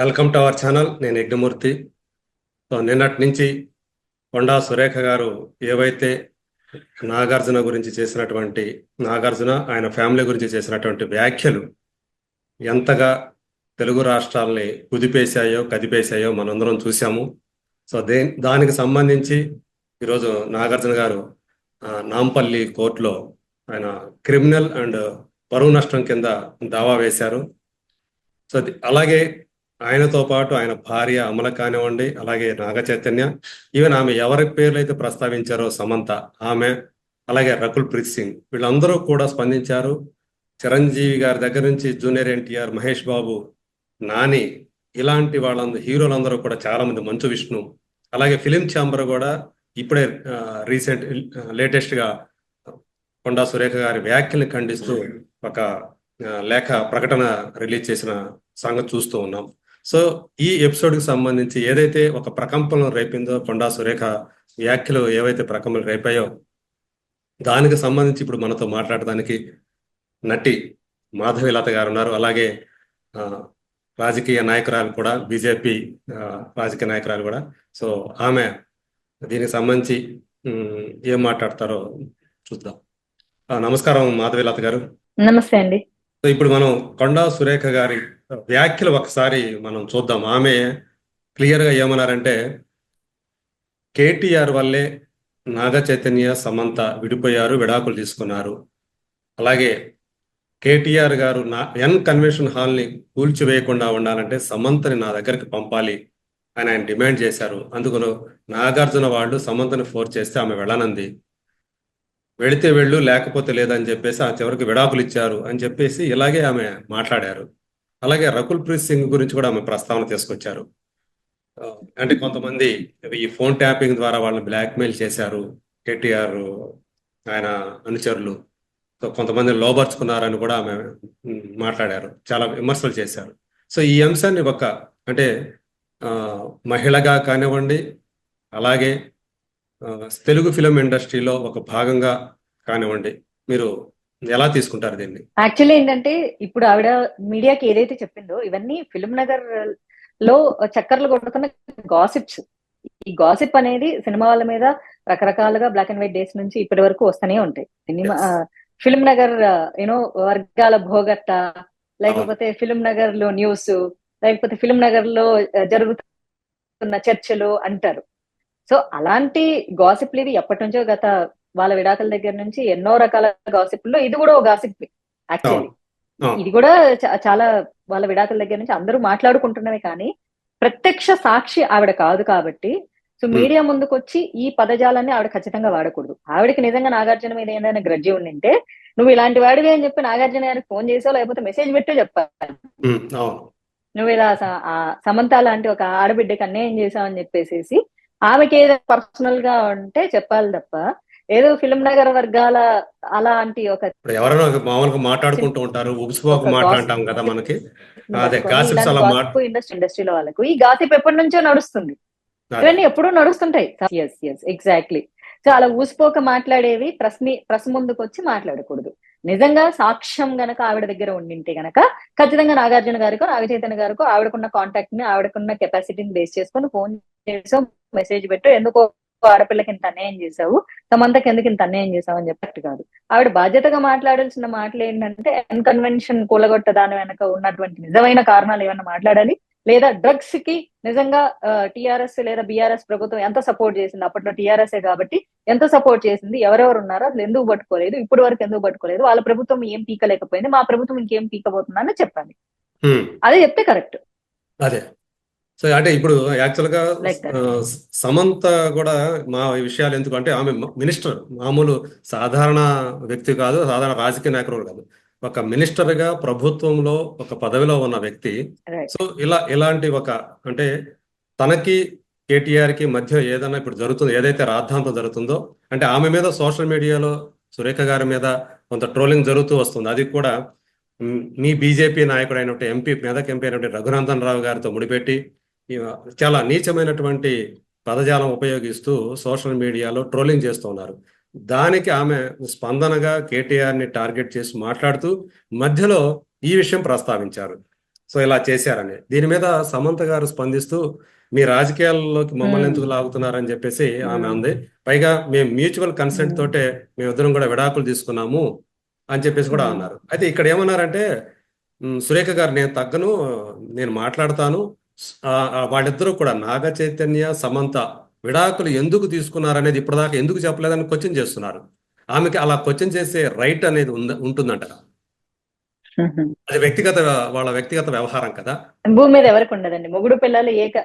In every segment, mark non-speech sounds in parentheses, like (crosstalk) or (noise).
Welcome to our channel. నేను Yagnamurthy. So నిన్నటి నుంచి కొండా సురేఖ గారు ఏవైతే నాగార్జున గురించి చేసినటువంటి నాగార్జున ఆయన ఫ్యామిలీ గురించి చేసినటువంటి వ్యాఖ్యలు ఎంతగా తెలుగు రాష్ట్రాల్ని కుదిపేశాయో కదిపేశాయో మనందరం చూసాము సో దే దానికి సంబంధించి ఈరోజు నాగార్జున గారు నాంపల్లి కోర్టులో ఆయన క్రిమినల్ అండ్ పరువు నష్టం కింద దావా వేశారు. సో అలాగే ఆయనతో పాటు ఆయన భార్య అమల కానివ్వండి అలాగే నాగ చైతన్య ఈవెన్ ఆమె ఎవరి పేర్లు అయితే ప్రస్తావించారో సమంత ఆమె అలాగే రకుల్ ప్రీత్ సింగ్ వీళ్ళందరూ కూడా స్పందించారు. చిరంజీవి గారి దగ్గర నుంచి జూనియర్ ఎన్టీఆర్ మహేష్ బాబు నాని ఇలాంటి వాళ్ళందరూ హీరోలందరూ కూడా చాలా మంది మంచు విష్ణు అలాగే ఫిలిం ఛాంబర్ కూడా ఇప్పుడే రీసెంట్ లేటెస్ట్గా కొండా సురేఖ గారి వ్యాఖ్యల్ని ఖండిస్తూ ఒక లేఖ ప్రకటన రిలీజ్ చేసిన సంగతి చూస్తూ ఉన్నాం. సో ఈ ఎపిసోడ్కి సంబంధించి ఏదైతే ఒక ప్రకంపనం రేపిందో కొండా సురేఖ వ్యాఖ్యలు ఏవైతే ప్రకంపనలు రేపాయో దానికి సంబంధించి ఇప్పుడు మనతో మాట్లాడడానికి నటి మాధవిలత గారు ఉన్నారు. అలాగే ఆ, రాజకీయ నాయకురాలు కూడా బీజేపీ రాజకీయ నాయకురాలు కూడా. సో ఆమె దీనికి సంబంధించి ఏం మాట్లాడతారో చూద్దాం. ఆ, నమస్కారం మాధవిలత గారు. నమస్తే అండి. సో ఇప్పుడు మనం కొండా సురేఖ గారి వ్యాఖ్యలు ఒకసారి మనం చూద్దాం. ఆమె క్లియర్గా ఏమన్నారంటే కేటీఆర్ వల్లే నాగ చైతన్య సమంత విడిపోయారు విడాకులు తీసుకున్నారు. అలాగే కేటీఆర్ గారు నా ఎన్ కన్వెన్షన్ హాల్ని కూల్చివేయకుండా ఉండాలంటే సమంతని నా దగ్గరికి పంపాలి అని ఆయన డిమాండ్ చేశారు. అందుకు నాగార్జున వాళ్ళు సమంతని ఫోర్స్ చేస్తే ఆమె వెళ్ళనంది. వెళితే వెళ్ళు లేకపోతే లేదని చెప్పేసి ఆ చివరికి విడాకులు ఇచ్చారు అని చెప్పేసి ఇలాగే ఆమె మాట్లాడారు. అలాగే రకుల్ ప్రీత్ సింగ్ గురించి కూడా ఆమె ప్రస్తావన తీసుకొచ్చారు. అంటే కొంతమంది ఈ ఫోన్ ట్యాపింగ్ ద్వారా వాళ్ళని బ్లాక్మెయిల్ చేశారు కేటీఆర్ ఆయన అనుచరులు. సో కొంతమంది లోబర్చుకున్నారని కూడా ఆమె మాట్లాడారు. చాలా విమర్శలు చేశారు. సో ఈ అంశాన్ని ఒక అంటే మహిళగా కానివ్వండి అలాగే తెలుగు ఫిలిం ఇండస్ట్రీలో ఒక భాగంగా కానివ్వండి మీరు ఎలా తీసుకుంటారు దీన్ని? యాక్చువల్లీ ఏంటంటే ఇప్పుడు ఆవిడ మీడియాకి ఏదైతే చెప్పిందో ఇవన్నీ ఫిలిం నగర్లో చక్కర్లు కొడుతున్న గాసిప్స్. ఈ గాసిప్ అనేది సినిమా వాళ్ళ మీద రకరకాలుగా బ్లాక్ అండ్ వైట్ డేస్ నుంచి ఇప్పటి వరకు వస్తూనే ఉంటాయి. సినిమా. ఫిలిం నగర్ యూనో వర్గాల భోగట్ట లేకపోతే ఫిలిం నగర్లో న్యూస్ లేకపోతే ఫిలిం నగర్లో జరుగుతున్న చర్చలు అంటారు. సో అలాంటి గాసిప్లు ఇవి ఎప్పటి నుంచో గత వాళ్ళ విడాకుల దగ్గర నుంచి ఎన్నో రకాల గాసిప్లో. ఇది కూడా ఒక గాసిప్ యాక్చువల్లీ. ఇది కూడా చాలా వాళ్ళ విడాకుల దగ్గర నుంచి అందరూ మాట్లాడుకుంటున్నవే కానీ ప్రత్యక్ష సాక్షి ఆవిడ కాదు కాబట్టి సో. మీడియా ముందుకు వచ్చి ఈ పదజాలాన్ని ఆవిడ ఖచ్చితంగా వాడకూడదు. ఆవిడకి నిజంగా నాగార్జున మీద ఏదైనా గ్రడ్జి ఉండింటే నువ్వు ఇలాంటి వాడివి అని చెప్పి నాగార్జున గారికి ఫోన్ చేసావు లేకపోతే మెసేజ్ పెట్టో చెప్పాలి. నువ్వు ఇలా సమంత లాంటి ఒక ఆడబిడ్డకి అన్యాయం చేసావు అని చెప్పేసి ఆమెకి ఏదో పర్సనల్గా ఉంటే చెప్పాలి తప్ప ఏదో ఫిలిం నగర్ వర్గాల అలాంటి ఒక ఎవరైనా మామూలుగా మాట్లాడుకుంటూ ఉంటారు ఉబుసుపోక ఒక మాట్లాడటం కదా మనకి. అదే అలా ఇండస్ట్రీ ఇండస్ట్రీలో వాళ్ళకు. ఈ గాసిప్ ఎప్పటి నుంచో నడుస్తుంది. ఇవన్నీ ఎప్పుడూ నడుస్తుంటాయి. ఎస్ ఎస్ ఎగ్జాక్ట్లీ సో అలా ఊసిపోక మాట్లాడేవి ప్రెస్ ప్రెస్ ముందుకు వచ్చి మాట్లాడకూడదు. నిజంగా సాక్ష్యం గనక ఆవిడ దగ్గర ఉండింటే గనక ఖచ్చితంగా నాగార్జున గారికో నాగచైతన్య గారికో ఆవిడకున్న కాంటాక్ట్ని ఆవిడకున్న కెపాసిటీని బేస్ చేసుకొని ఫోన్ చేసావు మెసేజ్ పెట్టు ఎందుకో ఆడపిల్లకి ఇంత అన్యాయం చేసావు తమంతకి ఎందుకు ఇంత అన్యాయం చేసావు అని చెప్పట్టు కాదు. ఆవిడ బాధ్యతగా మాట్లాడాల్సిన మాటలు ఏంటంటే కన్వెన్షన్ కూలగొట్ట దాని వెనక ఉన్నటువంటి నిజమైన కారణాలు ఏమైనా మాట్లాడాలి? లేదా డ్రగ్స్కి నిజంగా టిఆర్ఎస్ లేదా బీఆర్ఎస్ ప్రభుత్వం ఎంత సపోర్ట్ చేసింది? అప్పట్లో టిఆర్ఎస్ కాబట్టి ఎంత సపోర్ట్ చేసింది? ఎవరెవరు ఉన్నారో అసలు ఎందుకు పట్టుకోలేదు? ఇప్పటి వరకు ఎందుకు పట్టుకోలేదు? వాళ్ళ ప్రభుత్వం ఏం పీకలేకపోయింది? మా ప్రభుత్వం ఇంకేం పీకబోతుందా అని చెప్పాలి ఉమ్, అదే చెప్తే కరెక్ట్. అదే. సో అంటే ఇప్పుడు యాక్చువల్గా సమంత కూడా మా విషయాలు ఎందుకు అంటే ఆమె మినిస్టర్. మామూలు సాధారణ వ్యక్తి కాదు సాధారణ రాజకీయ నాయకుడు కాదు. ఒక మినిస్టర్గా ప్రభుత్వంలో ఒక పదవిలో ఉన్న వ్యక్తి. సో ఇలా ఇలాంటి ఒక అంటే తనకి కేటీఆర్కి మధ్య ఏదైనా ఇప్పుడు జరుగుతుంది ఏదైతే రాద్ధాంతం జరుగుతుందో అంటే ఆమె మీద సోషల్ మీడియాలో సురేఖ గారి మీద కొంత ట్రోలింగ్ జరుగుతూ వస్తుంది. అది కూడా మ్, బీజేపీ నాయకుడు అయినటువంటి ఎంపీ మెదక్ ఎంపీ అయినటువంటి రఘునందన్ రావు గారితో ముడిపెట్టి చాలా నీచమైనటువంటి పదజాలం ఉపయోగిస్తూ సోషల్ మీడియాలో ట్రోలింగ్ చేస్తూ ఉన్నారు. దానికి ఆమె స్పందనగా కేటీఆర్ని టార్గెట్ చేసి మాట్లాడుతూ మధ్యలో ఈ విషయం ప్రస్తావించారు సో ఇలా చేశారని దీని మీద సమంత గారు స్పందిస్తూ మీ రాజకీయాల్లోకి మమ్మల్ని. ఎందుకు లాగుతున్నారని చెప్పేసి ఆమె. ఉంది పైగా మేము మ్యూచువల్ కన్సెంట్. తోటే మేమిద్దరం కూడా విడాకులు తీసుకున్నాము అని చెప్పేసి కూడా. అన్నారు అయితే ఇక్కడ ఏమన్నారంటే "ఉమ్, సురేఖ గారు నేను తగ్గను నేను మాట్లాడతాను వాళ్ళిద్దరూ కూడా నాగ చైతన్య సమంత విడాకులు ఎందుకు తీసుకున్నారనేది ఇప్పటిదాకా ఎందుకు చెప్పలేదని క్వశ్చన్ చేస్తున్నారు. ఆమెకి అలా క్వశ్చన్ చేసే రైట్ అనేది ఉంద ఉంటుందంట. అది వ్యక్తిగత వాళ్ళ వ్యక్తిగత వ్యవహారం కదా. భూమి మీద ఎవరికి ఉండదండి. మొగుడు పిల్లలు ఏక.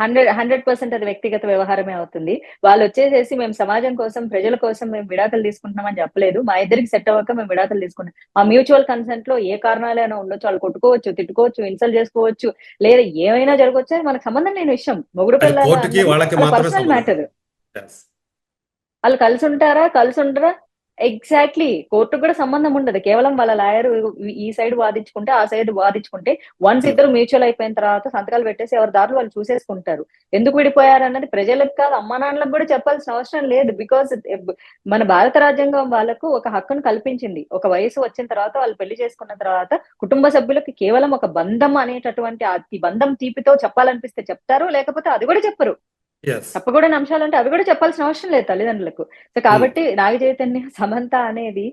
హండ్రెడ్ హండ్రెడ్ పర్సెంట్ అది వ్యక్తిగత వ్యవహారమే అవుతుంది. వాళ్ళు వచ్చేసేసి మేము సమాజం కోసం ప్రజల కోసం మేము విడాకులు తీసుకుంటున్నామని చెప్పలేదు. మా ఇద్దరికి సెట్ అవ్వక మేము విడాకులు తీసుకుంటాం మా మ్యూచువల్ కన్సెంట్లో ఏ కారణాలైనా ఉండొచ్చు. వాళ్ళు కొట్టుకోవచ్చు తిట్టుకోవచ్చు ఇన్సల్ట్ చేసుకోవచ్చు. లేదా ఏమైనా జరగవచ్చు. అది మనకు సంబంధం లేని విషయం. మొగుడు పిల్లలు పర్సనల్. మ్యాటర్. వాళ్ళు కలిసి ఉంటారా? కలిసి ఉండరా? ఎగ్జాక్ట్లీ కోర్టు కూడా సంబంధం ఉండదు. కేవలం వాళ్ళ లాయర్ ఈ సైడ్ వాదించుకుంటే ఆ సైడ్ వాదించుకుంటే వన్స్ ఇద్దరు మ్యూచువల్ అయిపోయిన తర్వాత సంతకాలు పెట్టేసి ఎవరి దారిలో వాళ్ళు చూసేసుకుంటారు. ఎందుకు విడిపోయారు అన్నది ప్రజలకు కాదు అమ్మా నాన్నలకు కూడా చెప్పాల్సిన అవసరం లేదు. బికాస్ మన భారత రాజ్యాంగం వాళ్ళకు ఒక హక్కును కల్పించింది. ఒక వయసు వచ్చిన తర్వాత వాళ్ళు పెళ్ళి చేసుకున్న తర్వాత కుటుంబ సభ్యులకు కేవలం ఒక బంధం అనేటటువంటి బంధం తీపితో చెప్పాలనిపిస్తే చెప్తారు లేకపోతే అది కూడా చెప్పరు. Yes. చెప్పకూడని అంశాలు అంటే అవి కూడా చెప్పాల్సిన అవసరం లేదు తల్లిదండ్రులకు. సో కాబట్టి నాగ చైతన్య సమంత అనేది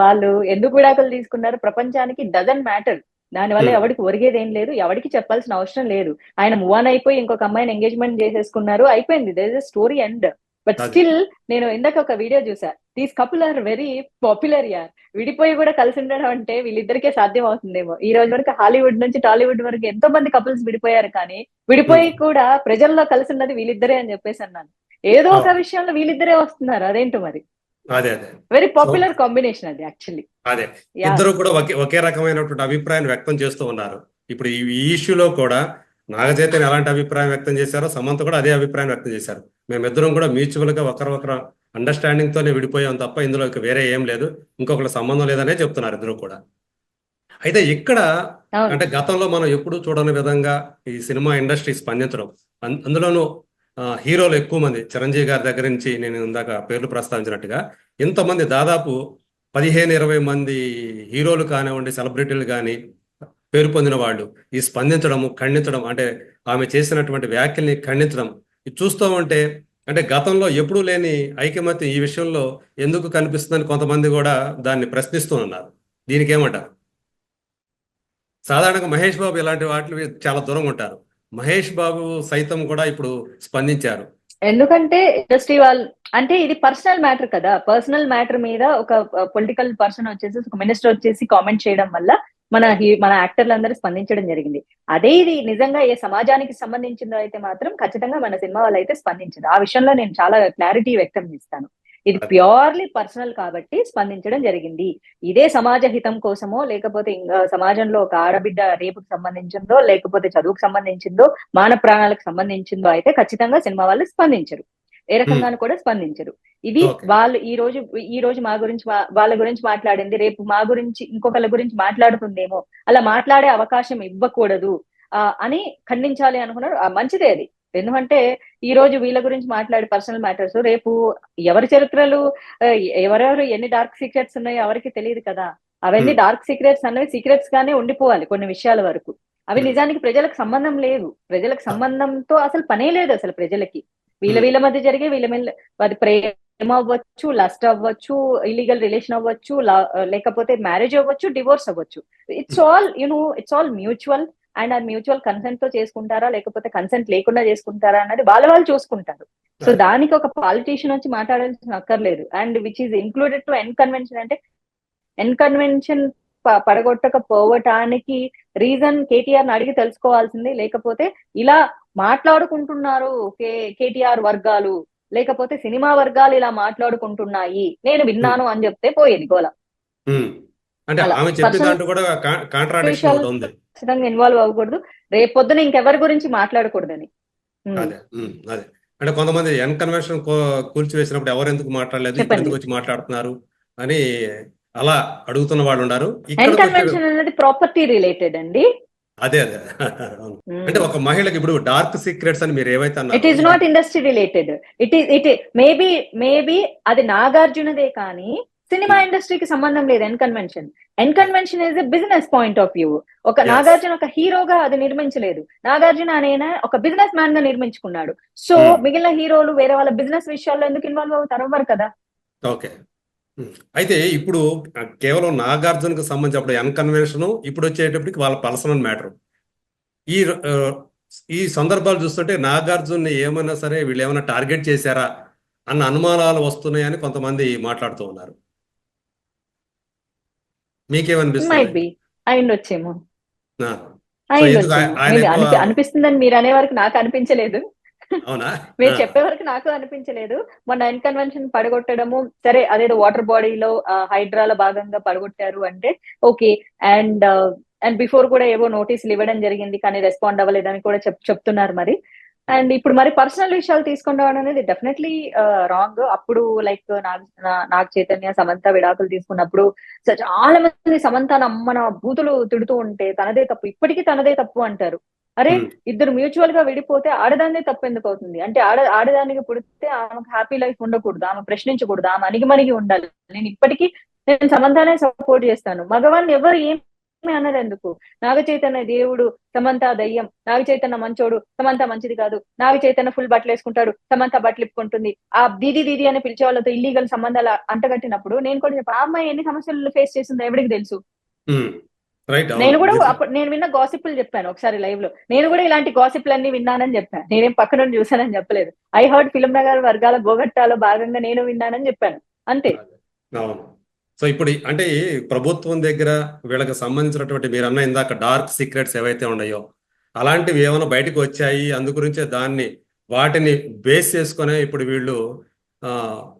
వాళ్ళు ఎందుకు విడాకులు తీసుకున్నారు? ప్రపంచానికి డజన్ మ్యాటర్ దానివల్ల Hmm. ఎవరికి ఒరిగేది ఏం లేదు ఎవరికి చెప్పాల్సిన అవసరం లేదు. ఆయన మూవ్ ఆన్ అయిపోయి ఇంకొక అమ్మాయిని ఎంగేజ్మెంట్ చేసేసుకున్నారు అయిపోయింది. There is story end but. Still నేను ఇందాక ఒక వీడియో చూసా. These couple are very popular యార్ విడిపోయి కూడా కలిసి ఉండడం అంటే వీళ్ళిద్దరికే సాధ్యం అవుతుందేమో ఈ రోజు వరకు హాలీవుడ్ నుంచి టాలీవుడ్ వరకు ఎంతో మంది కపుల్స్ విడిపోయారు కానీ విడిపోయి కూడా ప్రజల్లో కలిసి ఉన్నది వీళ్ళిద్దరే అని చెప్పేసి అన్నాను. ఏదో ఒక విషయంలో వీళ్ళిద్దరే వస్తున్నారు అదేంటో మరి? అదే అదే. వెరీ పాపులర్ కాంబినేషన్ అది యాక్చువల్లీ అదే. ఇద్దరు కూడా ఒకే ఒకే రకమైనటువంటి అభిప్రాయాన్ని వ్యక్తం చేస్తూ ఉన్నారు. ఇప్పుడు ఈ ఇష్యూలో కూడా నాగచైతన్య ఎలాంటి అభిప్రాయం వ్యక్తం చేశారో సమంత కూడా అదే అభిప్రాయం వ్యక్తం చేశారు. మేమిద్దరం కూడా మ్యూచువల్గా ఒకరొకరు అండర్స్టాండింగ్ తోనే విడిపోయాం తప్ప ఇందులో వేరే ఏం లేదు. ఇంకొకరి సంబంధం లేదనే చెప్తున్నారు ఇద్దరు కూడా. అయితే ఇక్కడ అంటే గతంలో మనం ఎప్పుడూ చూడని విధంగా ఈ సినిమా ఇండస్ట్రీ స్పందించడం. అందులోనూ హీరోలు ఎక్కువ మంది చిరంజీవి గారి దగ్గర నుంచి నేను ఇందాక పేర్లు ప్రస్తావించినట్టుగా ఇంతమంది దాదాపు పదిహేను ఇరవై మంది హీరోలు కానివ్వండి సెలబ్రిటీలు కానీ పేరు పొందిన వాళ్ళు ఈ స్పందించడము ఖండించడం అంటే ఆమె చేసినటువంటి వ్యాఖ్యల్ని ఖండించడం. చూస్తూ ఉంటే అంటే గతంలో ఎప్పుడూ లేని ఐకమత్యం ఈ విషయంలో ఎందుకు కనిపిస్తుందని కొంతమంది కూడా దాన్ని ప్రశ్నిస్తూ ఉన్నారు. దీనికి ఏమంటారు సాధారణంగా మహేష్ బాబు ఇలాంటి వాటికి చాలా దూరంగా ఉంటారు. మహేష్ బాబు సైతం కూడా ఇప్పుడు స్పందించారు. ఎందుకంటే ఇండస్ట్రీ వాళ్ళు అంటే ఇది పర్సనల్ మ్యాటర్ కదా. పర్సనల్ మ్యాటర్ మీద ఒక పొలిటికల్ పర్సన్ వచ్చేసి ఒక మినిస్టర్ వచ్చేసి కామెంట్ చేయడం వల్ల మన హీ- మన యాక్టర్లందరూ స్పందించడం జరిగింది. అదే ఇది నిజంగా ఏ సమాజానికి సంబంధించిందో అయితే మాత్రం ఖచ్చితంగా మన సినిమా వాళ్ళు అయితే స్పందించదు ఆ విషయంలో నేను చాలా క్లారిటీ వ్యక్తం చేస్తాను. ఇది ప్యూర్లీ పర్సనల్ కాబట్టి స్పందించడం జరిగింది. ఇదే సమాజ హితం కోసమో లేకపోతే ఇంకా సమాజంలో ఒక ఆడబిడ్డ రేపుకు సంబంధించిందో లేకపోతే చదువుకు సంబంధించిందో మానవ ప్రాణాలకు సంబంధించిందో అయితే ఖచ్చితంగా సినిమా వాళ్ళు స్పందించరు. ఏ రకంగానూ కూడా స్పందించరు. ఇది. వాళ్ళు ఈ రోజు ఈ రోజు మా గురించి వాళ్ళ గురించి మాట్లాడింది రేపు మా గురించి ఇంకొకళ్ళ గురించి మాట్లాడుతుందేమో అలా మాట్లాడే అవకాశం ఇవ్వకూడదు ఆ, అని ఖండించాలి అనుకున్నారు. మంచిదే అది. ఎందుకంటే ఈ రోజు వీళ్ళ గురించి మాట్లాడే పర్సనల్ మ్యాటర్స్ రేపు ఎవరి చరిత్రలు ఎవరెవరు ఎన్ని డార్క్ సీక్రెట్స్ ఉన్నాయో ఎవరికి తెలియదు కదా. అవన్నీ. డార్క్ సీక్రెట్స్ అనేవి సీక్రెట్స్ గానే ఉండిపోవాలి కొన్ని విషయాల వరకు. అవి. నిజానికి ప్రజలకు సంబంధం లేదు. ప్రజలకు సంబంధంతో అసలు పనే లేదు అసలు ప్రజలకి. వీళ్ళ Hmm. వీళ్ళ మధ్య జరిగే వీళ్ళ మీద అది ప్రేమ అవ్వచ్చు లస్ట్ అవ్వచ్చు ఇలీగల్ రిలేషన్ అవ్వచ్చు లేకపోతే మ్యారేజ్ అవ్వచ్చు డివోర్స్ అవ్వచ్చు. It's all you know it's all mutual and ఆ మ్యూచువల్ కన్సెంట్తో చేసుకుంటారా లేకపోతే కన్సెంట్ లేకుండా చేసుకుంటారా అన్నది వాళ్ళ వాళ్ళు చూసుకుంటారు. సో. దానికి ఒక పాలిటీషియన్ వచ్చి మాట్లాడాల్సిన అక్కర్లేదు. And which is included to N convention అంటే ఎన్ కన్వెన్షన్ పడగొట్టకపోవటానికి రీజన్ కేటీఆర్ని అడిగి తెలుసుకోవాల్సింది. లేకపోతే ఇలా మాట్లాడుకుంటున్నారు కే కేటీఆర్ వర్గాలు లేకపోతే సినిమా వర్గాలు ఇలా మాట్లాడుకుంటున్నాయి నేను విన్నాను అని చెప్తే పోయేది గోల. అంటే. ఆమె కూడా ఉంది. ఖచ్చితంగా ఇన్వాల్వ్ అవ్వకూడదు. రేపొద్దున ఇంకెవరి గురించి మాట్లాడకూడదని. అదే. ఉమ్, అదే. అంటే కొంతమంది ఎన్ కన్వెన్షన్ కూల్చివేసినప్పుడు ఎవరు ఎందుకు మాట్లాడలేదు. ఎందుకు వచ్చి మాట్లాడుతున్నారు? అని అలా అడుగుతున్న వాళ్ళు ఉన్నారు. ఎన్ కన్వెన్షన్ అనేది ప్రాపర్టీ రిలేటెడ్ అండి. అదే అదే. అంటే ఒక మహిళకి ఇప్పుడు డార్క్ సీక్రెట్స్ అని మీరు ఏవైతే it is not industry related it is it maybe maybe అది నాగార్జునదే కానీ సినిమా ఇండస్ట్రీకి సంబంధం లేదు N convention N convention is a business point of view ఒక. నాగార్జున ఒక హీరోగా అది నిర్మించలేదు. నాగార్జున అనే ఒక బిజినెస్ మ్యాన్గా నిర్మించుకున్నాడు. So Hmm. మిగిలిన హీరోలు వేరే వాళ్ళ బిజినెస్ విషయాల్లో ఎందుకు ఇన్వాల్వ్ అవుతారు? అవ్వరు కదా. ఓకే. అయితే ఇప్పుడు కేవలం నాగార్జునకు సంబంధించి అప్పుడు అన్కన్వెన్షన్ ఇప్పుడు వచ్చేటప్పటికి వాళ్ళ పర్సనల్ మ్యాటర్. ఈ ఈ సందర్భాలు చూస్తుంటే నాగార్జున్ని ఏమైనా సరే వీళ్ళు ఏమైనా టార్గెట్ చేశారా అన్న అనుమానాలు వస్తున్నాయని కొంతమంది మాట్లాడుతూ ఉన్నారు. మీకేమనిపిస్తుంది? అనిపిస్తుందని మీరు అనే వరకు నాకు అనిపించలేదు. అవునా? (laughs) మీరు చెప్పే వరకు నాకు అనిపించలేదు. మొన్న కన్వెన్షన్ పడగొట్టడము సరే అదేదో వాటర్ బాడీలో హైడ్రాల భాగంగా పడగొట్టారు అంటే ఓకే. అండ్ అండ్ బిఫోర్ కూడా ఏవో నోటీసులు ఇవ్వడం జరిగింది కానీ రెస్పాండ్ అవ్వలేదని కూడా చెప్ చెప్తున్నారు మరి. అండ్ ఇప్పుడు మరి పర్సనల్ విషయాలు రావడం అనేది డెఫినెట్లీ రాంగ్. అప్పుడు లైక్ నాగ్ చైతన్య సమంత విడాకులు తీసుకున్నప్పుడు చాలా మంది సమంత నమ్మన బూతులు తిడుతూ ఉంటే తనదే తప్పు ఇప్పటికీ తనదే తప్పు అంటారు. అరే ఇద్దరు మ్యూచువల్గా విడిపోతే ఆడదాన్నే తప్పు ఎందుకు అవుతుంది? అంటే ఆడ ఆడదానికి పుడితే ఆమెకు హ్యాపీ లైఫ్ ఉండకూడదు ఆమె ప్రశ్నించకూడదు ఆమె అణిగిమణిగి ఉండాలి. నేను ఇప్పటికీ నేను సమంతానే సపోర్ట్ చేస్తాను. మగవాన్ని ఎవరు ఏమి అన్నది ఎందుకు నాగ చైతన్య దేవుడు సమంత దయ్యం నాగ చైతన్య మంచోడు సమంత మంచిది కాదు. నాగ చైతన్య ఫుల్ బట్టలు వేసుకుంటాడు సమంత బట్టలు ఇప్పుకుంటుంది ఆ దీది దీది అని పిలిచే వాళ్ళతో ఇల్లీగల్ సంబంధాలు అంటగట్టినప్పుడు నేను కూడా చెప్పాను ఆ అమ్మాయి ఎన్ని సమస్యలు ఫేస్ చేసిందో ఎవరికి తెలుసు. నేను కూడా అప్పుడు నేను విన్న గాసిప్లు చెప్పాను ఒకసారి లైవ్లో. నేను కూడా ఇలాంటి గాసిప్లు అన్ని విన్నానని చెప్పాను. నేనేం పక్క నుండి చూసానని చెప్పలేదు. ఐ హర్డ్ ఫిల్మ్ నగర్ వర్గాల గోగట్టాలో భాగంగా నేను విన్నానని చెప్పాను. అంతే. సో ఇప్పుడు అంటే ప్రభుత్వం దగ్గర వీళ్ళకి సంబంధించినటువంటి మీరు అన్న ఇందాక డార్క్ సీక్రెట్స్ ఏవైతే ఉన్నాయో అలాంటివి ఏమైనా బయటకు వచ్చాయి? అందు గురించే దాన్ని వాటిని బేస్ చేసుకునే ఇప్పుడు వీళ్ళు ఆ,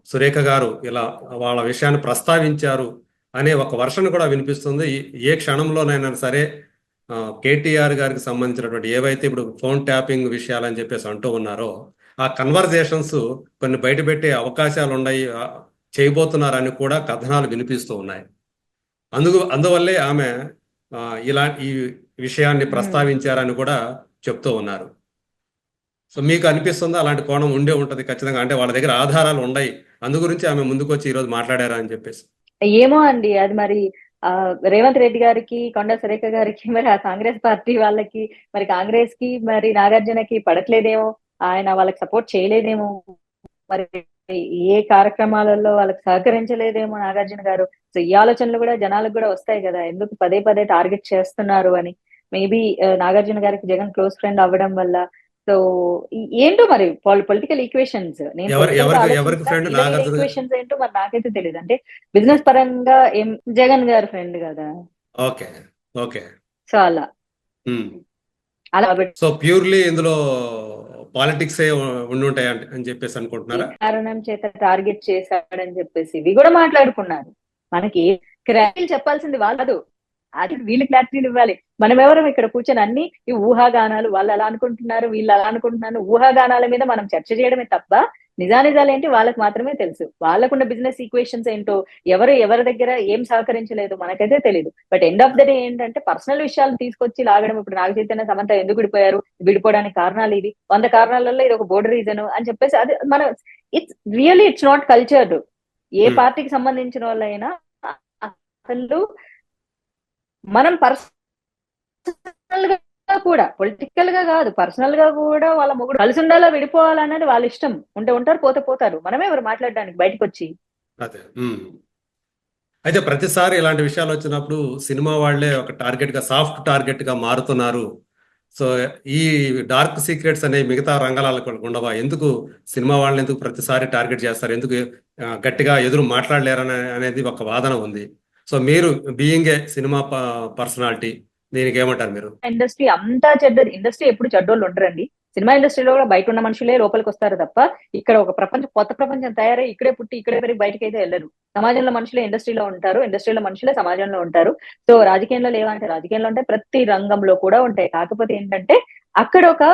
సురేఖ గారు ఇలా వాళ్ళ విషయాన్ని ప్రస్తావించారు. అనే ఒక వర్షన్ కూడా వినిపిస్తుంది. ఏ క్షణంలోనైనా సరే కేటీఆర్ గారికి సంబంధించినటువంటి ఏవైతే ఇప్పుడు ఫోన్ ట్యాపింగ్ విషయాలని చెప్పేసి అంటూ ఉన్నారో ఆ కన్వర్జేషన్స్ కొన్ని బయటపెట్టే అవకాశాలు ఉన్నాయి చేయబోతున్నారని కూడా కథనాలు వినిపిస్తూ ఉన్నాయి. అందుకు అందువల్లే ఆమె ఇలా ఈ విషయాన్ని ప్రస్తావించారని కూడా చెప్తూ ఉన్నారు. సో మీకు అనిపిస్తుందా? అలాంటి కోణం ఉండే ఉంటుంది ఖచ్చితంగా. అంటే వాళ్ళ దగ్గర ఆధారాలు ఉన్నాయి అందు గురించి ఆమె ముందుకు వచ్చి ఈరోజు మాట్లాడారా అని చెప్పేసి. ఏమో అండి అది మరి ఆ రేవంత్ రెడ్డి గారికి కొండ సురేఖ గారికి మరి ఆ కాంగ్రెస్ పార్టీ వాళ్ళకి మరి కాంగ్రెస్కి మరి నాగార్జునకి పడట్లేదేమో ఆయన వాళ్ళకి సపోర్ట్ చేయలేదేమో మరి ఏ కార్యక్రమాలలో వాళ్ళకి సహకరించలేదేమో నాగార్జున గారు. సో ఈ ఆలోచనలు కూడా జనాలకు కూడా వస్తాయి కదా ఎందుకు పదే పదే టార్గెట్ చేస్తున్నారు అని. మేబీ నాగార్జున గారికి జగన్ క్లోజ్ ఫ్రెండ్ అవ్వడం వల్ల సో ఏంటో మరి పొలిటికల్ ఈక్వేషన్స్? ఈక్వేషన్స్ ఏంటో మరి నాకైతే తెలియదు అంటే బిజినెస్ పరంగా ఏం జగన్ గారి ఫ్రెండ్ కదా. ఓకే. ఓకే. సో అలా. అలా సో ప్యూర్లీ ఇందులో పాలిటిక్స్ ఏ ఉండి ఉంటాయి అంటే- అని చెప్పేసి అనుకుంటున్నారా? కారణం చేత టార్గెట్ చేశాడని చెప్పేసి ఇవి కూడా మాట్లాడుకున్నారు. మనకి క్లారిటీలు చెప్పాల్సింది వాళ్ళు అది వీళ్ళు క్లారిటీలు ఇవ్వాలి. మనం ఎవరం ఇక్కడ కూర్చొని అన్ని ఈ ఊహాగానాలు వాళ్ళు అలా అనుకుంటున్నారు వీళ్ళు అలా అనుకుంటున్నారు ఊహాగానాల మీద మనం చర్చ చేయడమే తప్ప నిజానిజాలు ఏంటి వాళ్ళకి మాత్రమే తెలుసు. వాళ్ళకున్న బిజినెస్ ఈక్వేషన్స్ ఏంటో ఎవరు ఎవరి దగ్గర ఏం సహకరించలేదు మనకైతే తెలియదు but end of the day ఏంటంటే పర్సనల్ విషయాలు తీసుకొచ్చి లాగడం ఇప్పుడు నాగ చైతన్య సమంత ఎందుకు విడిపోయారు విడిపోవడానికి కారణాలు ఇది వంద కారణాలలో ఇది ఒక బోర్డు రీజన్ అని చెప్పేసి అది మనం it's really it's not culture A Hmm. పార్టీకి సంబంధించిన వాళ్ళైనా అసలు మనం పర్సనల్గా కూడా పొలిటికల్గా కాదు పర్సనల్గా కూడా వాళ్ళ మొగుడు కలిసి ఉండాలా విడిపోవాలన్నది వాళ్ళ ఇష్టం. ఉంటే ఉంటారు పోతే పోతారు. మనమే ఎవరు మాట్లాడడానికి బయటకు వచ్చి అదే అయితే ప్రతిసారి ఇలాంటి విషయాలు వచ్చినప్పుడు సినిమా వాళ్ళే ఒక టార్గెట్గా సాఫ్ట్ టార్గెట్గా మారుతున్నారు. సో ఈ డార్క్ సీక్రెట్స్ అనే మిగతా రంగాలకు ఉండవా? ఎందుకు సినిమా వాళ్ళని ఎందుకు ప్రతిసారి టార్గెట్ చేస్తారు? ఎందుకు గట్టిగా ఎదురు మాట్లాడలేరని అనేది ఒక వాదన ఉంది. సో మీరు బీయింగ్ ఏ సినిమా పర్సనాలిటీ దీనికి ఏమంటారు మీరు? ఇండస్ట్రీ అంతా చెడ్డ ఇండస్ట్రీ ఎప్పుడు చెడ్డోళ్ళు ఉండరండి. సినిమా ఇండస్ట్రీలో కూడా బయట ఉన్న మనుషులే లోపలికి వస్తారు తప్ప ఇక్కడ ఒక ప్రపంచం కొత్త ప్రపంచం తయారై ఇక్కడే పుట్టి ఇక్కడే పెరిగి బయటకి అయితే వెళ్ళరు. సమాజంలో మనుషులే ఇండస్ట్రీలో ఉంటారు ఇండస్ట్రీలో మనుషులే సమాజంలో ఉంటారు. సో రాజకీయంలో లేవంటే రాజకీయంలో ఉంటాయి ప్రతి రంగంలో కూడా ఉంటాయి. కాకపోతే ఏంటంటే అక్కడ ఒక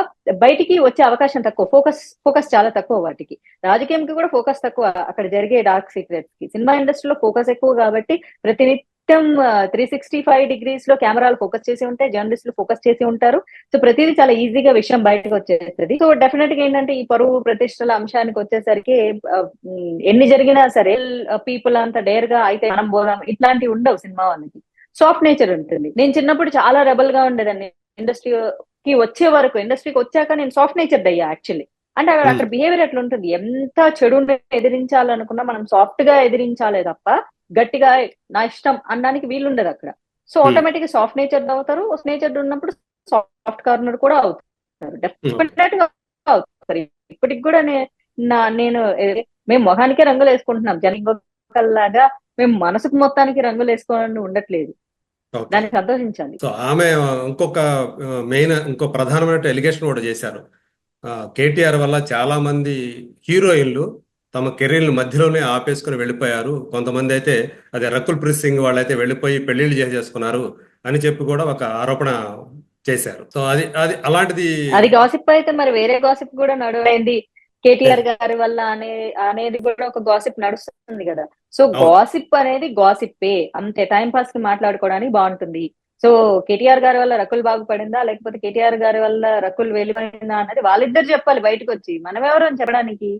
బయటికి వచ్చే అవకాశం తక్కువ ఫోకస్ ఫోకస్ చాలా తక్కువ వాటికి. రాజకీయంకి కూడా ఫోకస్ తక్కువ. అక్కడ జరిగే డార్క్ సీక్రెట్స్కి సినిమా ఇండస్ట్రీలో ఫోకస్ ఎక్కువ కాబట్టి ప్రతినిత్యం త్రీ సిక్స్టీ ఫైవ్ డిగ్రీస్లో కెమెరాలు ఫోకస్ చేసి ఉంటాయి జర్నలిస్టులు ఫోకస్ చేసి ఉంటారు. సో ప్రతిదీ చాలా ఈజీగా విషయం బయటకు వచ్చేస్తుంది. సో డెఫినెట్గా ఏంటంటే ఈ పరువు ప్రతిష్టల అంశానికి వచ్చేసరికి ఎన్ని జరిగినా సరే పీపుల్ అంత డేర్గా అయితే మనం పోదాం. ఇట్లాంటివి ఉండవు సినిమా వాళ్ళకి. సాఫ్ట్ నేచర్ ఉంటుంది. నేను చిన్నప్పుడు చాలా రెబల్గా ఉండేదాన్ని. ఇండస్ట్రీకి వచ్చే వరకు ఇండస్ట్రీకి వచ్చాక నేను సాఫ్ట్ నేచర్ అయ్యా యాక్చువల్లీ అంటే అక్కడ Hmm. అక్కడ బిహేవియర్ ఎట్లా ఉంటుంది ఎంత చెడు ఎదిరించాలనుకున్నా మనం సాఫ్ట్గా ఎదిరించాలే తప్ప గట్టిగా నా ఇష్టం అనడానికి వీలుండదు అక్కడ. So Hmm. ఆటోమేటిక్గా సాఫ్ట్ నేచర్ అవుతారు. నేచర్ ఉన్నప్పుడు సాఫ్ట్ కార్నర్ కూడా అవుతారు. డెఫినెట్గా అవుతారు. ఇప్పటికి కూడా నే- నేను మేము మొహానికే రంగులు వేసుకుంటున్నాం జనంలాగా మేము మనసుకు మొత్తానికి రంగులు వేసుకోవాలని ఉండట్లేదు. దాన్ని సంతోషించాలి సో ఆమె ఇంకొక మెయిన్ ఇంకో ప్రధానమైన ఎలిగేషన్ కూడా చేశారు. కేటీఆర్ వల్ల చాలా మంది హీరోయిన్లు తమ కెరీర్లు మధ్యలోనే ఆపేసుకుని వెళ్ళిపోయారు. కొంతమంది అయితే అదే రకుల్ ప్రీత్ సింగ్ వాళ్ళైతే వెళ్ళిపోయి పెళ్ళిళ్ళు చేసేసుకున్నారు అని చెప్పి కూడా ఒక ఆరోపణ చేశారు. సో అది అది అలాంటిది అది గాసిప్ అయితే మరి వేరే గాసిప్ కూడా నడువైంది. కేటీఆర్ గారి వల్ల అనే అనేది కూడా ఒక గాసిప్ నడుస్తుంది కదా. సో. గాసిప్ అనేది గాసిప్పే. అంతే టైం పాస్కి మాట్లాడుకోవడానికి బాగుంటుంది. సో కేటీఆర్ గారి వల్ల రకుల్ బాగుపడిందా లేకపోతే కేటీఆర్ గారి వల్ల రకుల్ వెళ్ళిపోయిందా అనేది వాళ్ళిద్దరు చెప్పాలి బయటకు వచ్చి మనం ఎవరు అని చెప్పడానికి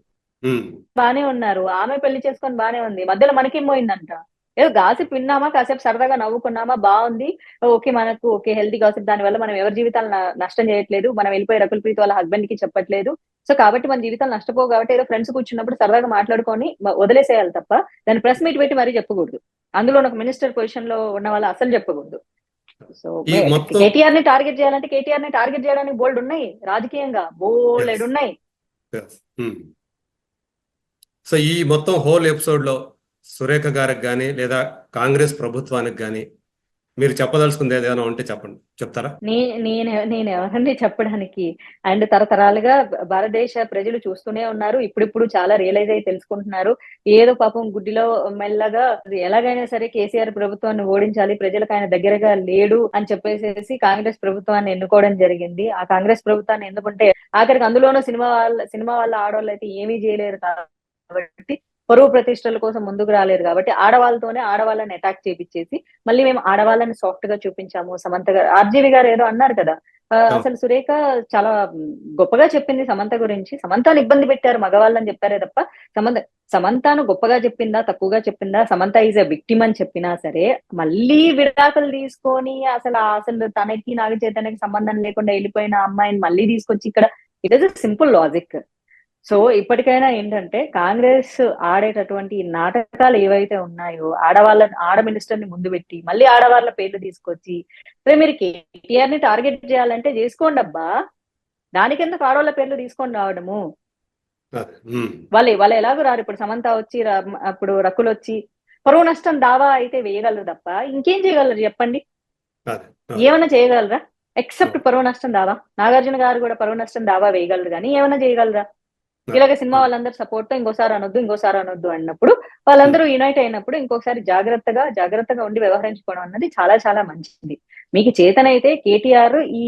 బానే ఉన్నారు. ఆమె పెళ్ళి చేసుకొని బానే ఉంది. మధ్యలో మనకేం పోయిందంట? ఏదో గాసిప్ విన్నామా? కాసేపు సరదాగా నవ్వుకున్నామా? బాగుంది. ఓకే మనకు ఓకే హెల్తీ గాసిప్ దాని వల్ల మనం ఎవరి జీవితాలు నష్టం చేయట్లేదు. మనం వెళ్ళిపోయి రకుల్ ప్రీత్ వాళ్ళ హస్బెండ్కి చెప్పట్లేదు. సో కాబట్టి మన జీవితాలు నష్టపోవు కాబట్టి ఏదో ఫ్రెండ్స్ కూర్చున్నప్పుడు సరదాగా మాట్లాడుకొని వదిలేసేయాలి తప్ప దాన్ని ప్రెస్ మీట్ పెట్టి మరీ చెప్పకూడదు. అందులో ఒక మినిస్టర్ పొజిషన్లో ఉన్న వాళ్ళు అసలు చెప్పకూడదు. సో కేటీఆర్ని టార్గెట్ చేయాలంటే కేటీఆర్ని టార్గెట్ చేయడానికి బోల్డ్ ఉన్నాయి. రాజకీయంగా బోల్డ్ ఉన్నాయి. సో ఈ మొత్తం హోల్ ఎపిసోడ్లో సురేఖ గారికి కానీ లేదా కాంగ్రెస్ ప్రభుత్వానికి కానీ మీరు చెప్పదలుచుకుంది ఏదైనా ఉంటే చెప్పండి. చెప్తారా? నేను నేను ఎవరండి చెప్పడానికి అండ్ తరతరాలుగా భారతదేశ ప్రజలు చూస్తూనే ఉన్నారు. ఇప్పుడిప్పుడు చాలా రియలైజ్ అయ్యి తెలుసుకుంటున్నారు. ఏదో పాపం గుడ్డిలో మెల్లగా ఎలాగైనా సరే కేసీఆర్ ప్రభుత్వాన్ని ఓడించాలి ప్రజలకు ఆయన దగ్గరగా లేడు అని చెప్పేసి కాంగ్రెస్ ప్రభుత్వాన్ని ఎన్నుకోవడం జరిగింది. ఆ కాంగ్రెస్ ప్రభుత్వాన్ని ఎన్నుకుంటే ఆఖరికి అందులోనూ సినిమా వాళ్ళ సినిమా వాళ్ళ ఆడవాళ్ళు అయితే ఏమీ చేయలేరు కాబట్టి పరువు ప్రతిష్టల కోసం ముందుకు రాలేరు కాబట్టి ఆడవాళ్ళతోనే ఆడవాళ్ళని అటాక్ చేపించేసి మళ్ళీ మేము ఆడవాళ్ళని సాఫ్ట్గా చూపించాము. సమంత గారు ఆర్జీవి గారు ఏదో అన్నారు కదా. అసలు సురేఖ చాలా గొప్పగా చెప్పింది సమంత గురించి. సమంతను ఇబ్బంది పెట్టారు మగవాళ్ళని చెప్పారే తప్ప సమంత సమంతను గొప్పగా చెప్పిందా తక్కువగా చెప్పిందా సమంత ఈజ్ ఎ విక్టిమ్ అని చెప్పినా సరే మళ్ళీ విడాకులు తీసుకొని అసలు అసలు తనకి నాగ చైతన్యకి సంబంధం లేకుండా వెళ్ళిపోయిన అమ్మాయిని మళ్ళీ తీసుకొచ్చి ఇక్కడ it is simple logic so ఇప్పటికైనా ఏంటంటే కాంగ్రెస్ ఆడేటటువంటి నాటకాలు ఏవైతే ఉన్నాయో ఆడవాళ్ళ ఆడ మినిస్టర్ని ముందు పెట్టి మళ్ళీ ఆడవాళ్ళ పేర్లు తీసుకొచ్చి రే మీరు కేటీఆర్ని టార్గెట్ చేయాలంటే చేసుకోండి అబ్బా. దానికెందుకు ఆడవాళ్ళ పేర్లు తీసుకొని రావడము? వాళ్ళు వాళ్ళు ఎలాగో రారు. ఇప్పుడు సమంత వచ్చి అప్పుడు రకులు వచ్చి పరువు నష్టం దావా అయితే వేయగలరు తప్ప ఇంకేం చేయగలరు చెప్పండి. ఏమైనా చేయగలరా? ఎక్సెప్ట్ పరువు నష్టం దావా. నాగార్జున గారు కూడా పరువు నష్టం దావా వేయగలరు కానీ ఏమైనా చేయగలరా? ఇలాగ సినిమా వాళ్ళందరూ సపోర్ట్తో ఇంకోసారి అనొద్దు ఇంకోసారి అనొద్దు అన్నప్పుడు వాళ్ళందరూ యునైట్ అయినప్పుడు ఇంకోసారి జాగ్రత్తగా జాగ్రత్తగా ఉండి వ్యవహరించుకోవడం అన్నది చాలా చాలా మంచిది. మీకు చేతనైతే కేటీఆర్ ఈ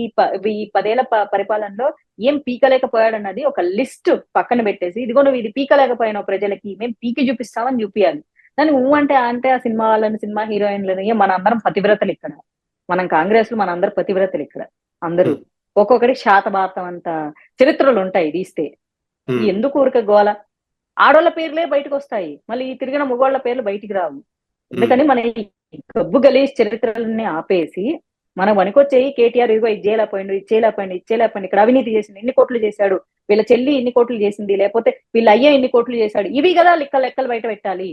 ఈ పదేళ్ళ పరిపాలనలో ఏం పీకలేకపోయాడు అన్నది ఒక లిస్ట్ పక్కన పెట్టేసి ఇదిగో నువ్వు ఇది పీకలేకపోయినావు ప్రజలకి మేము పీకి చూపిస్తామని చూపియాలి. దాన్ని ఊ అంటే ఆ అంటే ఆ సినిమా వాళ్ళని సినిమా హీరోయిన్లను మన అందరం పతివ్రతలు ఇక్కడ. మనం కాంగ్రెస్లో మన అందరు పతివ్రతలు ఇక్కడ. అందరూ. ఒక్కొక్కటి శాతభారతం అంత చరిత్రలు ఉంటాయి తీస్తే. ఎందుకు ఊరిక గోల? ఆడోళ్ళ పేర్లే బయటకు వస్తాయి మళ్ళీ ఈ తిరిగిన మగవాళ్ళ పేర్లు బయటికి రావు. అందుకని మన ఈ గబ్బు గలీజ్ చరిత్రలని ఆపేసి మన వనికొచ్చేయి కేటీఆర్ ఇదిగో ఇది చేయలేకపోయిండు ఇది చేయలేకపోయిండు ఇది చేయలేకపోయిండు ఇక్కడ అవినీతి చేసింది ఇన్ని కోట్లు చేశాడు వీళ్ళ చెల్లి ఇన్ని కోట్లు చేసింది లేకపోతే వీళ్ళ అయ్య ఇన్ని కోట్లు చేశాడు ఇవి కదా లెక్క లెక్కలు బయట పెట్టాలి.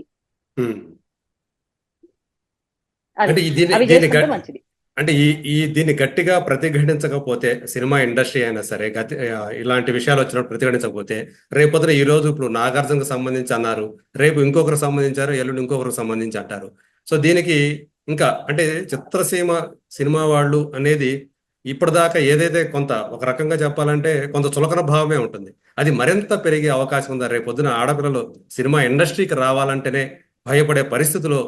మంచిది. అంటే ఈ ఈ దీన్ని గట్టిగా ప్రతిఘటించకపోతే సినిమా ఇండస్ట్రీ అయినా సరే గతి ఇలాంటి విషయాలు వచ్చినప్పుడు ప్రతిఘటించకపోతే రేపొద్దున ఈ రోజు ఇప్పుడు నాగార్జునకు సంబంధించి అన్నారు రేపు ఇంకొకరు సంబంధించారు ఎల్లుండి ఇంకొకరికి సంబంధించి అంటారు. సో దీనికి ఇంకా అంటే చిత్రసీమ సినిమా వాళ్ళు అనేది ఇప్పటిదాకా ఏదైతే కొంత ఒక రకంగా చెప్పాలంటే కొంత చులకన భావమే ఉంటుంది. అది మరింత పెరిగే అవకాశం ఉందా? రేపొద్దున ఆడపిల్లలు సినిమా ఇండస్ట్రీకి రావాలంటేనే భయపడే పరిస్థితిలో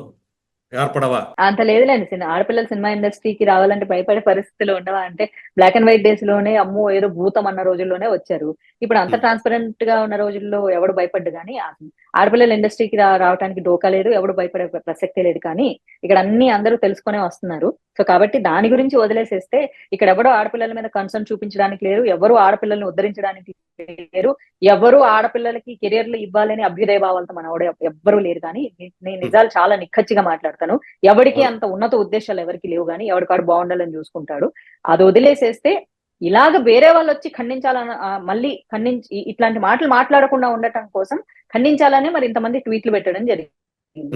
ఏర్పడవా అంత లేదులేండి సినిమా ఆడపిల్లల సినిమా ఇండస్ట్రీకి రావాలంటే భయపడే పరిస్థితులు ఉండవా అంటే బ్లాక్ అండ్ వైట్ డేస్లోనే అమ్మో ఏదో భూతం అన్న రోజుల్లోనే వచ్చారు ఇప్పుడు అంత Hmm. ట్రాన్స్పరెంట్గా ఉన్న రోజుల్లో ఎవడు భయపడ్డు కానీ ఆ- ఆడపిల్లల ఇండస్ట్రీకి రావడానికి డోకా లేదు ఎవడు భయపడే ప్రసక్తే లేదు కానీ ఇక్కడ అన్ని అందరూ తెలుసుకునే వస్తున్నారు. సో కాబట్టి దాని గురించి వదిలేసేస్తే ఇక్కడ ఎవరు ఆడపిల్లల మీద కన్సర్న్ చూపించడానికి లేరు ఎవరు ఆడపిల్లల్ని ఉద్ధరించడానికి లేరు ఎవరు ఆడపిల్లలకి కెరియర్లు ఇవ్వాలని అభ్యుదయ భావాలతో మన ఎవ్వరూ లేరు కానీ నేను నిజాలు చాలా నిక్కచ్చిగా మాట్లాడతాను. ఎవరికి అంత ఉన్నత ఉద్దేశాలు ఎవరికి లేవు కానీ ఎవరికాడు బాగుండాలని చూసుకుంటాడు. అది వదిలేసేస్తే ఇలాగ వేరే వాళ్ళు వచ్చి ఖండించాలని మళ్ళీ ఖండించి ఇట్లాంటి మాటలు మాట్లాడకుండా ఉండటం కోసం ఖండించాలనే మరి ఇంతమంది ట్వీట్లు పెట్టడం జరిగింది.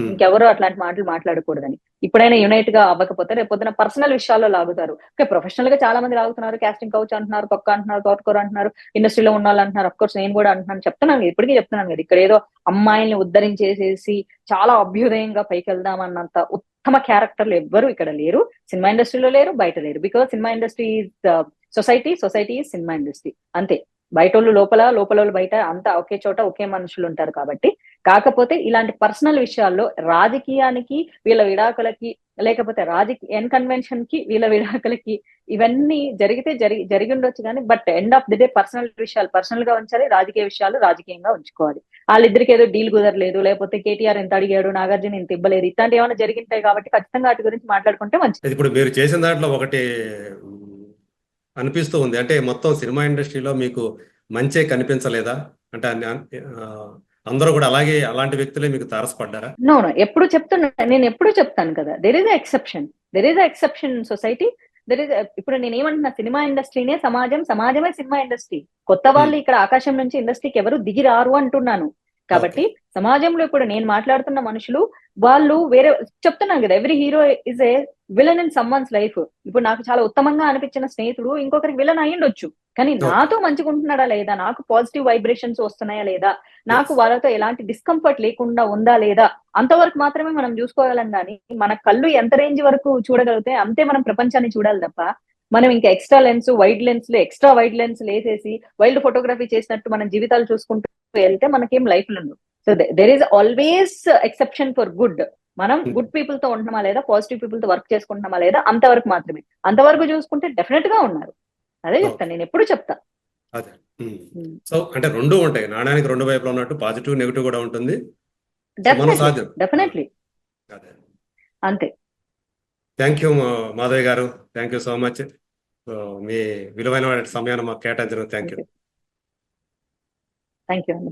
ఇంకెవరు అట్లాంటి మాటలు మాట్లాడకూడదని. ఇప్పుడైనా యునైట్గా అవ్వకపోతే రేపు పొద్దున పర్సనల్ విషయాల్లో లాగుతారు. ఓకే ప్రొఫెషనల్గా చాలా మంది లాగుతున్నారు. కాస్టింగ్ కౌచ్ అంటున్నారు తొక్క అంటున్నారు తోటకూర అంటున్నారు ఇండస్ట్రీలో ఉన్న వాళ్ళు అంటున్నారు. అఫ్ కోర్స్ నేను కూడా అంటున్నాను. చెప్తున్నాను ఇప్పటికీ చెప్తున్నాను కదా ఇక్కడ ఏదో అమ్మాయిల్ని ఉద్ధరించేసేసి చాలా అభ్యుదయంగా పైకి వెళ్దామన్నంత ఉత్తమ క్యారెక్టర్లు ఎవ్వరు ఇక్కడ లేరు. సినిమా ఇండస్ట్రీలో లేరు బయట లేరు. Because cinema industry society society cinema industry అంతే. బయటోళ్ళు లోపల లోపల బయట అంతా ఒకే చోట ఒకే మనుషులు ఉంటారు కాబట్టి. కాకపోతే ఇలాంటి పర్సనల్ విషయాల్లో రాజకీయానికి వీళ్ళ విడాకులకి లేకపోతే రాజకీయ ఎన్ కన్వెన్షన్కి వీళ్ళ విడాకులకి ఇవన్నీ జరిగితే జరిగి జరిగి ఉండొచ్చు కానీ but end of the day personal విషయాలు పర్సనల్గా ఉంచాలి రాజకీయ విషయాలు రాజకీయంగా ఉంచుకోవాలి. వాళ్ళిద్దరికి ఏదో డీల్ కుదరలేదు లేకపోతే కేటీఆర్ ఎంత అడిగాడు నాగార్జున ఇంత ఇవ్వలేదు ఇట్లాంటి ఏమైనా జరిగింటాయి కాబట్టి ఖచ్చితంగా వాటి గురించి మాట్లాడుకుంటే మంచిది. ఇప్పుడు మీరు చేసిన దాంట్లో ఒకటి అనిపిస్తూ ఉంది. అంటే మొత్తం సినిమా ఇండస్ట్రీలో మీకు మంచే కనిపించలేదా? అంటే అందరూ కూడా అలాగే అలాంటి వ్యక్తులే మీకు తారసపడ్డారా? నో నో ఎప్పుడు చెప్తున్నా నేను ఎప్పుడు చెప్తాను కదా. There is exception there is exception society there is ఇప్పుడు నేను ఏమంటున్నా సినిమా ఇండస్ట్రీనే సమాజం సమాజమే సినిమా ఇండస్ట్రీ. కొత్త వాళ్ళు ఇక్కడ ఆకాశం నుంచి ఇండస్ట్రీకి ఎవరు దిగి రారు అంటున్నాను. కాబట్టి సమాజంలో ఇప్పుడు నేను మాట్లాడుతున్న మనుషులు వాళ్ళు వేరే చెప్తున్నాను కదా every hero is a villain in someone's life ఇప్పుడు నాకు చాలా ఉత్తమంగా అనిపించిన స్నేహితుడు ఇంకొకరికి విలన్ అయ్యుండొచ్చు కానీ. నాతో మంచిగా ఉంటున్నాడా లేదా? నాకు పాజిటివ్ వైబ్రేషన్స్ వస్తున్నాయా లేదా? నాకు వాళ్ళతో ఎలాంటి డిస్కంఫర్ట్ లేకుండా ఉందా లేదా? అంతవరకు మాత్రమే మనం చూసుకోగలం కానీ మన కళ్ళు ఎంత రేంజ్ వరకు చూడగలిగితే అంతే మనం ప్రపంచాన్ని చూడాలి తప్ప మనం ఇంకా extra lens wide lens extra wide lens వేసేసి వైల్డ్ ఫోటోగ్రఫీ చేసినట్టు మన జీవితాలు చూసుకుంటూ వెళ్తే మనకేం లైఫ్ ఉండదు so there is always exception for good మనం Hmm. గుడ్ పీపుల్తో ఉంటున్నామా లేదా పాజిటివ్ పీపుల్తో వర్క్ చేసుకుంటున్నామా లేదా అంతవరకు మాత్రమే. అంతవరకు చూసుకుంటే డెఫినెట్గా ఉన్నారు. అదే చెప్తాను నేను ఎప్పుడు చెప్తా. అదే. మ్. Hmm. సో అంటే రెండు ఉంటాయి. నాణ్యానికి రెండు వైపులా ఉన్నట్టు పాజిటివ్ నెగిటివ్ కూడా ఉంటుంది. సో డెఫినెట్లీ అంతే. Thank you Madhav garu. Thank you so much so మీ విలువైన సమయాన్ని మాకు కేటాయించడం థ్యాంక్ యూ థ్యాంక్ యూ అండి